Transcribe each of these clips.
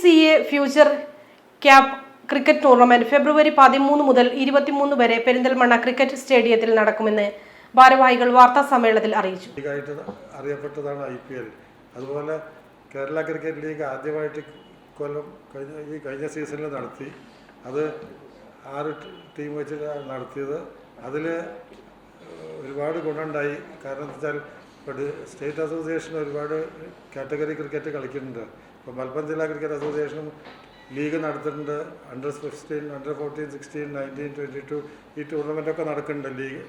C A future cup cricket tournament ഫെബ്രുവരി പതിമൂന്ന് മുതൽ ഇരുപത്തിമൂന്ന് വരെ പെരിന്തൽമണ്ണ ക്രിക്കറ്റ് സ്റ്റേഡിയത്തിൽ നടക്കുമെന്ന് ഭാരവാഹികൾ വാർത്താ സമ്മേളനത്തിൽ അറിയിച്ചു. അറിയപ്പെട്ടതാണ് ഐ പി എൽ. അതുപോലെ കേരള ക്രിക്കറ്റ് ലീഗ് ആദ്യമായിട്ട് കൊല്ലം കഴിഞ്ഞ ഈ കഴിഞ്ഞ സീസണിൽ നടത്തി. അത് ആറ് ടീം വെച്ചിട്ടാണ് നടത്തിയത്. അതിൽ ഒരുപാട് ഗുണമുണ്ടായി. കാരണം എന്താ വെച്ചാൽ ഡി- സ്റ്റേറ്റ് അസോസിയേഷൻ ഒരുപാട് കാറ്റഗറി ക്രിക്കറ്റ് കളിക്കുന്നുണ്ട്. ഇപ്പോൾ മലപ്പുറം ജില്ലാ ക്രിക്കറ്റ് അസോസിയേഷനും ലീഗ് നടത്തുന്നുണ്ട് under fifteen under fourteen sixteen nineteen twenty two ഈ ടൂർണമെന്റൊക്കെ നടക്കുന്നുണ്ട് ലീഗ്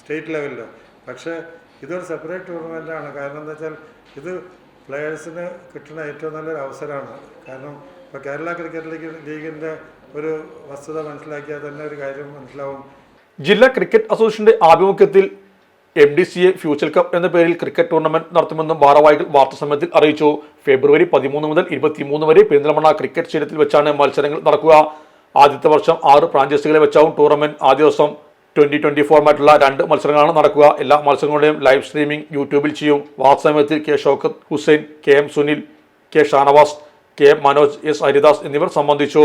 സ്റ്റേറ്റ് ലെവലിൽ പക്ഷേ ഇതൊരു സെപ്പറേറ്റ് ടൂർണമെന്റാണ് കാരണം എന്താ വെച്ചാൽ ഇത് പ്ലെയേഴ്സിന് കിട്ടുന്ന ഏറ്റവും നല്ലൊരു അവസരമാണ്. കാരണം ഇപ്പോൾ കേരള ക്രിക്കറ്റ് ലീഗ് ലീഗിന്റെ ഒരു വസ്തുത മനസ്സിലാക്കിയാൽ തന്നെ ഒരു കാര്യം മനസ്സിലാവും. ജില്ലാ ക്രിക്കറ്റ് അസോസിയേഷന്റെ ആഭിമുഖ്യത്തിൽ M D C A future cup എന്ന പേരിൽ ക്രിക്കറ്റ് ടൂർണമെന്റ് നടത്തുമെന്നും ഭാരവാഹികൾ വാർത്താസമ്മേളനത്തിൽ അറിയിച്ചു. ഫെബ്രുവരി പതിമൂന്ന് മുതൽ ഇരുപത്തിമൂന്ന് വരെ പെരിന്തൽമണ്ണ ക്രിക്കറ്റ് സ്റ്റേഡിയത്തിൽ വെച്ചാണ് മത്സരങ്ങൾ നടക്കുക. ആദ്യത്തെ വർഷം ആറ് ഫ്രാഞ്ചൈസികളെ വെച്ചാവും ടൂർണമെന്റ് ആദ്യ ദിവസം ട്വന്റി ട്വന്റി ഫോർമാറ്റുള്ള രണ്ട് മത്സരങ്ങളാണ് നടക്കുക. എല്ലാ മത്സരങ്ങളുടെയും ലൈവ് സ്ട്രീമിംഗ് യൂട്യൂബിൽ ചെയ്യും. വാർത്താസമയത്തിൽ K Shoukath Hussain K M Sunil K Shanavas K Manoj S Haridas എന്നിവർ സംബന്ധിച്ചു.